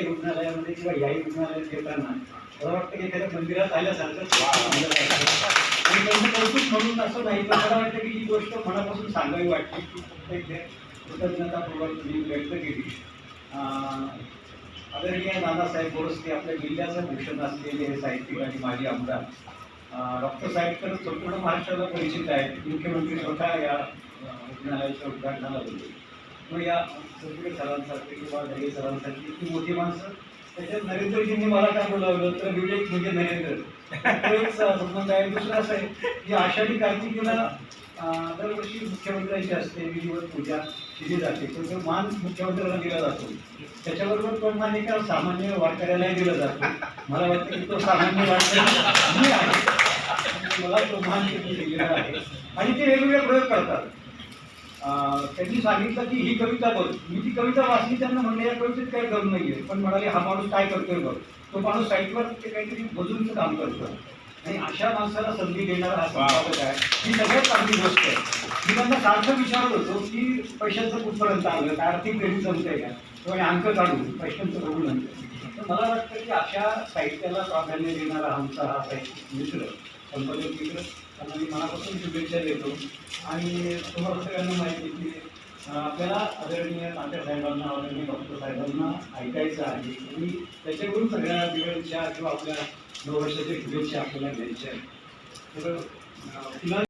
कुठल्याही रुग्णालयामध्ये किंवा याही रुग्णालयात येताना मला वाटतं की एखाद्या मंदिरात आल्यासारखं आणि त्यांचं कौतुक म्हणून असं नाही पण मला वाटतं की ही गोष्ट मनापासून सांगावी वाटते की प्रत्येक कृतज्ञतापूर्वक तुम्ही व्यक्त केली. आदरणीय नानासाहेब बोरस्ते आपल्या जिल्ह्याचं भूषण असलेले हे साहित्यिक आणि माजी आमदार. डॉक्टर साहेब तर संपूर्ण महाराष्ट्राला परिचित आहेत. मुख्यमंत्री स्वतः या रुग्णालयाच्या उद्घाटनाला बोलले मग या संपूर्ण सरांसाठी किंवा दही सरांसाठी इतकी मोठी माणसं त्याच्यात नरेंद्रजींनी मला काय बोलावलं तर विवेक म्हणजे नरेंद्र. एक संबंध आहे दुसरं असं आहे की आषाढी कार्तिकीला दरवर्षी मुख्यमंत्र्यांची असते विधिवत पूजा केली जाते. तर तो मान मुख्यमंत्र्यांना दिला जातो त्याच्याबरोबर तो मान एका सामान्य वारकऱ्यालाही दिला जातो. मला वाटतं की तो सामान्य वारकरी मी आहे. मला तो मान दिलेला आहे. आणि ते वेगवेगळे प्रयोग करतात. त्यांनी सांगितलं की ही कविता बघ. मी ती कविता वाचली त्यांना म्हणलं या कवितेत काही गरज नाहीये. पण म्हणाले हा माणूस काय करतोय बघ? तो माणूस साईटवर ते काहीतरी मजुरीचं काम करतो आणि अशा माणसाला संधी देणारा हा संपादक आहे. ही सगळ्यात चांगली गोष्ट आहे. मी त्यांना सारखं विचारत होतो की पैशांचं कुठपर्यंत आलं? काय आर्थिक क्रेडिट जमतंय का? किंवा अंक काढून पैशांचं बघू नंतर तर मला वाटतं की अशा साहित्याला प्राधान्य देणारा आमचा हा साहित्य मित्र संपादक मित्र त्यांना मी मनापासून शुभेच्छा देतो. आणि तुम्हाला सगळ्यांना माहिती की आपल्याला आदरणीय तात्या साहेबांना आदरणीय डॉक्टर साहेबांना ऐकायचं आहे. आणि त्याच्याकडून सगळ्या दिवसच्या किंवा आपल्या नववर्षाच्या शुभेच्छा आपल्याला घ्यायच्या आहेत. तर